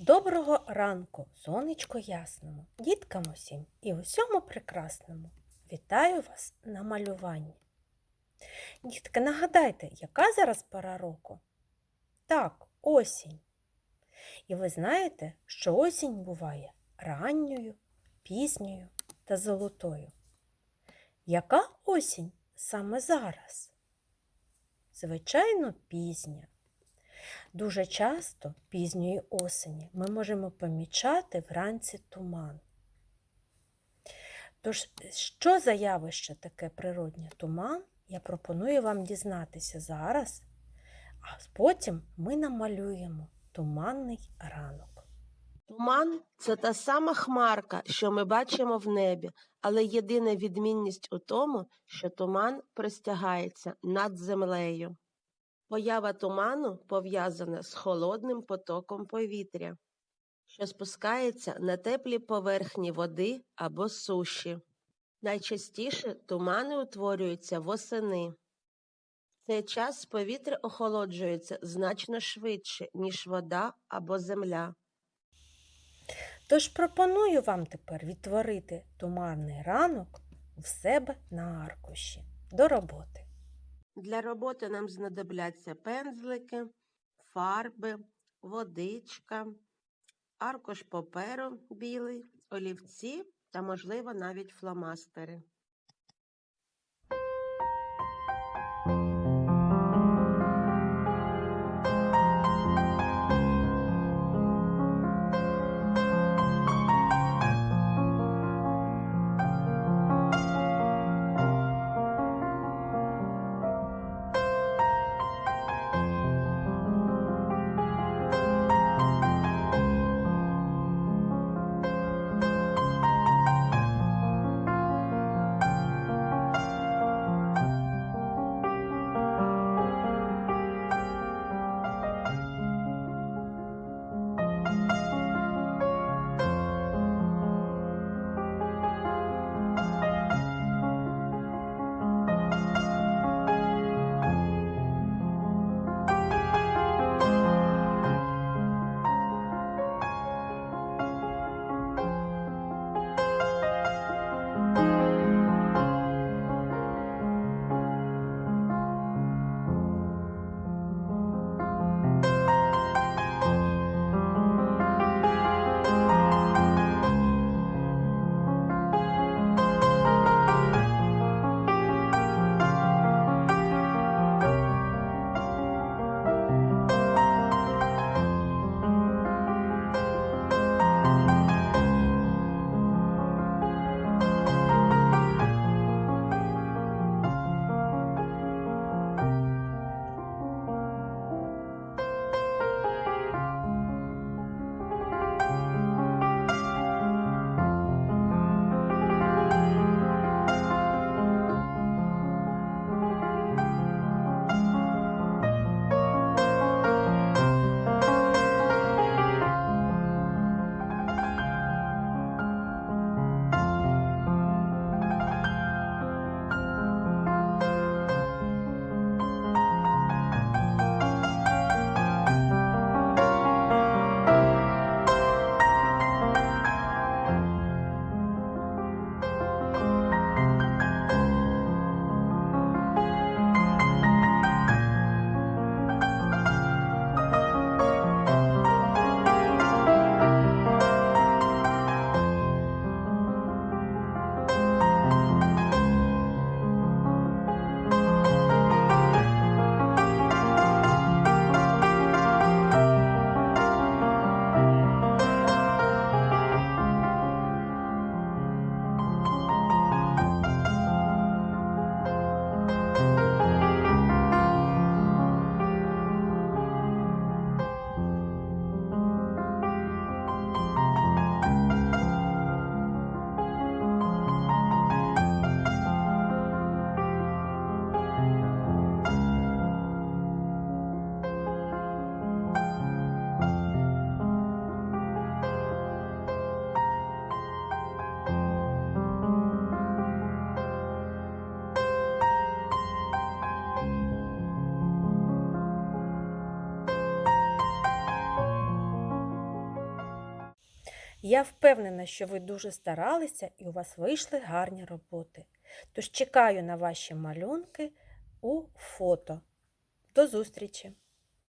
Доброго ранку, сонечко ясному, діткам усім і усьому прекрасному. Вітаю вас на малюванні. Дітки, нагадайте, яка зараз пора року? Так, осінь. І ви знаєте, що осінь буває ранньою, пізньою та золотою. Яка осінь саме зараз? Звичайно, пізня. Дуже часто пізньої осені ми можемо помічати вранці туман. Тож, що за явище таке природнє туман, я пропоную вам дізнатися зараз, а потім ми намалюємо туманний ранок. Туман це та сама хмарка, що ми бачимо в небі, але єдина відмінність у тому, що туман простягається над землею. Поява туману пов'язана з холодним потоком повітря, що спускається на теплі поверхні води або суші. Найчастіше тумани утворюються восени. В цей час повітря охолоджується значно швидше, ніж вода або земля. Тож пропоную вам тепер відтворити туманний ранок в себе на аркуші. До роботи. Для роботи нам знадобляться пензлики, фарби, водичка, аркуш паперу білий, олівці та, можливо, навіть фломастери. Я впевнена, що ви дуже старалися і у вас вийшли гарні роботи. Тож чекаю на ваші малюнки у фото. До зустрічі!